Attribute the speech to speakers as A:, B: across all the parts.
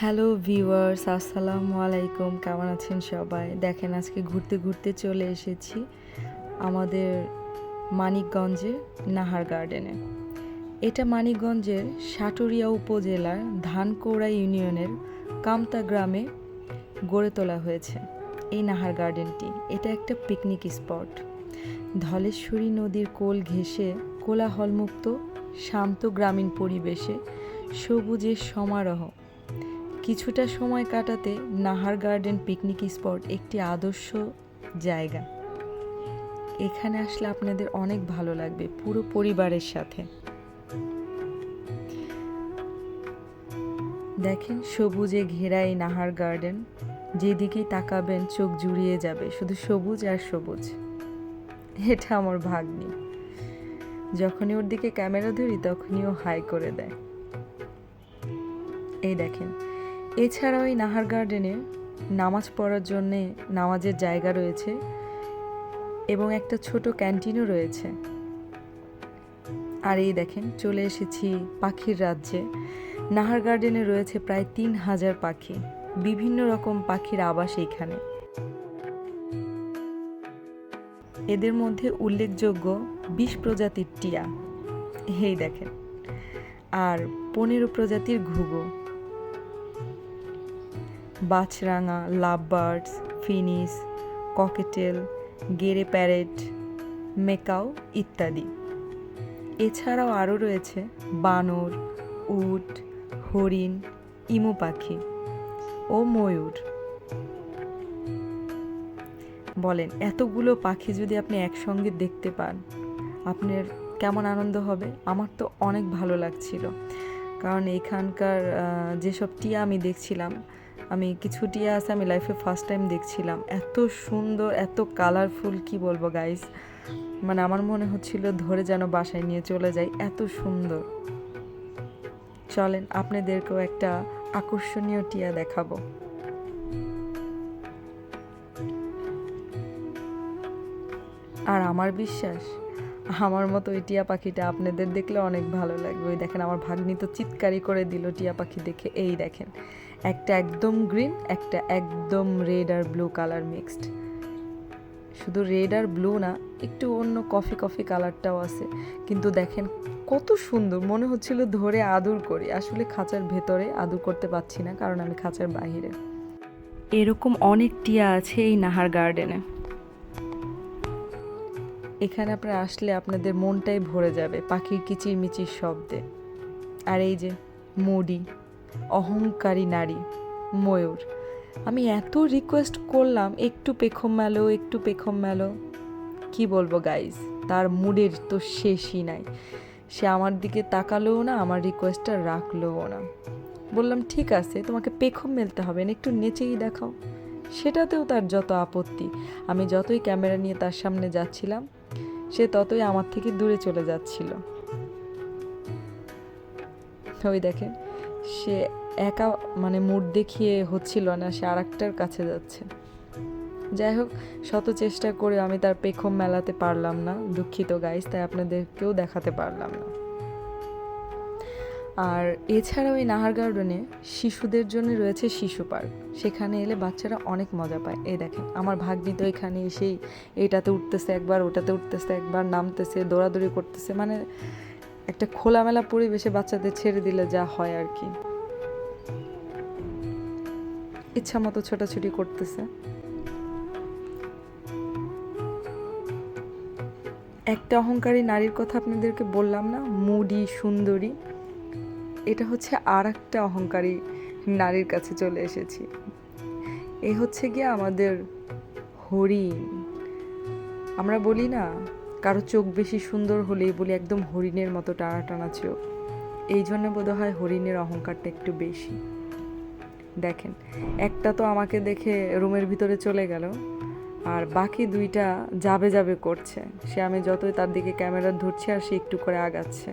A: Hello viewers, আসসালামু আলাইকুম। কেমন আছেন সবাই? দেখেন, আজকে ঘুরতে ঘুরতে চলে এসেছি আমাদের মানিকগঞ্জের নাহার গার্ডেনে। এটা মানিকগঞ্জের সাটুরিয়া উপজেলার ধানকোড়া ইউনিয়নের কামতা গ্রামে গড়ে তোলা হয়েছে এই নাহার গার্ডেনটি। এটা একটা পিকনিক স্পট। ধলেশ্বরী নদীর কোল ঘেঁষে কোলাহলমুক্ত, শান্ত গ্রামীণ পরিবেশে সবুজের সমারোহ কিছুটা সময় কাটাতে নাহার গার্ডেন পিকনিক স্পট একটি আদর্শ জায়গা। এখানে আসলে আপনাদের অনেক ভালো লাগবে পুরো পরিবারের সাথে। দেখেন সবুজে ঘেরা এই নাহার গার্ডেন, যেদিকেই তাকাবেন চোখ জুড়িয়ে যাবে, শুধু সবুজ আর সবুজ। এটা আমার ভাগ্নি। যখনই ওর দিকে ক্যামেরা ধরি, তখনই ও হাই করে দেয়। এই দেখেন এছাড়াও এই নাহার গার্ডেনে নামাজ পড়ার জন্যে নামাজের জায়গা রয়েছে এবং একটা ছোট ক্যান্টিনও রয়েছে। আর এই দেখেন, চলে এসেছি পাখির রাজ্যে। নাহার গার্ডেনে রয়েছে প্রায় তিন হাজার পাখি। বিভিন্ন রকম পাখির আবাস এইখানে এদের মধ্যে উল্লেখযোগ্য বিশ প্রজাতির টিয়া। এই দেখেন। আর পনেরো প্রজাতির ঘুঘু। বাছরাঙা love birds finches, cockatiel, গেরে parrot macaw ইত্যাদি। এছাড়াও আরও রয়েছে বানর, উট, হরিণ, ইমু পাখি ও ময়ূর। বলেন, এতগুলো পাখি যদি আপনি একসঙ্গে দেখতে পান, আপনার কেমন আনন্দ হবে? আমার তো অনেক ভালো লাগছিল। কারণ এখানকার আহ, যেসব টিয়া আমি দেখছিলাম আমি কিছু টিয়া আছে আমি লাইফে ফার্স্ট টাইম দেখছিলাম। এত সুন্দর এত কালারফুল কি বলব গাইস মানে আমার মনে হচ্ছিল ধরে যেন বাসায় নিয়ে চলে যাই এত সুন্দর। চলেন আপনাদেরকেও একটা আকর্ষণীয় টিয়া দেখাবো। আর আমার বিশ্বাস আমার মতো ওই টিয়া পাখিটা আপনাদের দেখলে অনেক ভালো লাগবে। ওই দেখেন, আমার ভাগ্নি তো চিৎকারি করে দিল টিয়া পাখি দেখে। এই দেখেন, একটা একদম গ্রিন, একটা একদম রেড আর ব্লু কালার মিক্সড। শুধু রেড আর ব্লু না, একটু অন্য কফি কফি কালারটাও আছে। কিন্তু দেখেন, কত সুন্দর, মনে হচ্ছিল ধরে আদর করি। আসলে খাঁচার ভেতরে আদর করতে পারছি না, কারণ আমি খাঁচার বাইরে এরকম অনেক টিয়া আছে এই নাহার গার্ডেনে। এখানে আপনারা আসলে আপনাদের মনটাই ভরে যাবে পাখির কিচিরমিচির শব্দে। আর এই যে মুডি, অহংকারী নারী, ময়ূর, আমি এত রিকোয়েস্ট করলাম, একটু পেখম মেলো, একটু পেখম মেলো। কি বলব গাইজ তার মুডের তো শেষই নাই। সে আমার দিকে তাকালোও না, আমার রিকোয়েস্টটা রাখলোও না। বললাম, ঠিক আছে, তোমাকে পেখম মেলতে হবে, না একটু নেচেই দেখাও। সেটাতেও তার যত আপত্তি। আমি যতই ক্যামেরা নিয়ে তার সামনে যাচ্ছিলাম সে ততই আমার থেকে দূরে চলে যাচ্ছিল। ওই দেখে সে একা মানে মুড দেখিয়ে হচ্ছিল না, সে আর একটার কাছে যাচ্ছে। যাই হোক, শত চেষ্টা করে আমি তার পেখম মেলাতে পারলাম না, দুঃখিত গাইস তাই আপনাদেরকেও দেখাতে পারলাম না। আর এছাড়াও এই নাহার গার্ডেনে শিশুদের জন্য রয়েছে শিশু পার্ক। সেখানে এলে বাচ্চারা অনেক মজা পায়। এই দেখেন, আমার ভাগ্নি তো এখানে এসেই এটাতে উঠতেছে একবার, ওটাতে উঠতেছে একবার, নামতেছে, দৌড়াদৌড়ি করতেছে। মানে একটা খোলামেলা পরিবেশে বাচ্চাদের ছেড়ে দিলে যা হয় আর কি। ইচ্ছা মতো ছোটাছুটি করতেছে। একটা অহংকারী নারীর কথা আপনাদেরকে বললাম না? মুডি, সুন্দরী। এটা হচ্ছে আর একটা অহংকারী নারীর কাছে চলে এসেছি। এ হচ্ছে গিয়ে আমাদের হরিণ। আমরা বলি না, কারও চোখ বেশি সুন্দর হলেই বলি একদম হরিণের মতো টানা টানা চোখ এই জন্য বোধ হয় হরিণের অহংকারটা একটু বেশি। দেখেন, একটা তো আমাকে দেখে রুমের ভিতরে চলে গেল, আর বাকি দুইটা যাবে যাবে করছে। সে আমি যতই তার দিকে ক্যামেরা ধরছি আর সে একটু করে আগাচ্ছে।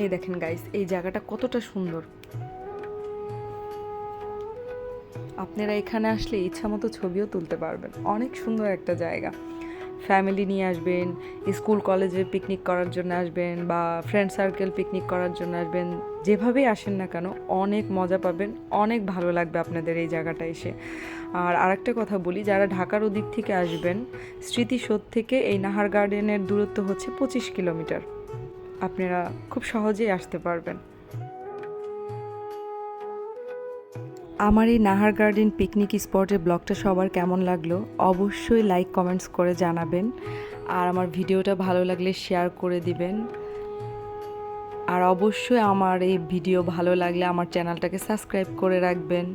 A: এই দেখেন গাইস এই জায়গাটা কতটা সুন্দর। আপনারা এখানে আসলে ইচ্ছা মতো ছবিও তুলতে পারবেন। অনেক সুন্দর একটা জায়গা। ফ্যামিলি নিয়ে আসবেন স্কুল কলেজে পিকনিক করার জন্য আসবেন বা ফ্রেন্ড সার্কেল পিকনিক করার জন্য আসবেন। যেভাবেই আসেন না কেন, অনেক মজা পাবেন, অনেক ভালো লাগবে আপনাদের এই জায়গাটা এসে। আর আরেকটা কথা বলি, যারা ঢাকার ওদিক থেকে আসবেন, স্মৃতিসৌধ থেকে এই নাহার গার্ডেনের দূরত্ব হচ্ছে পঁচিশ কিলোমিটার। আপনারা খুব সহজেই আসতে পারবেন। আমার এই নাহার গার্ডেন পিকনিক স্পটের ব্লগটা সবার কেমন লাগল অবশ্যই লাইক, কমেন্টস করে জানাবেন। আর আমার ভিডিওটা ভালো লাগলে শেয়ার করে দিবেন। আর অবশ্যই আমার এই ভিডিও ভালো লাগলে আমার চ্যানেলটাকে সাবস্ক্রাইব করে রাখবেন।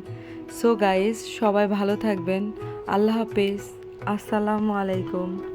A: সো গাইস সবাই ভালো থাকবেন। আল্লাহ হাফেজ। আসসালামু আলাইকুম।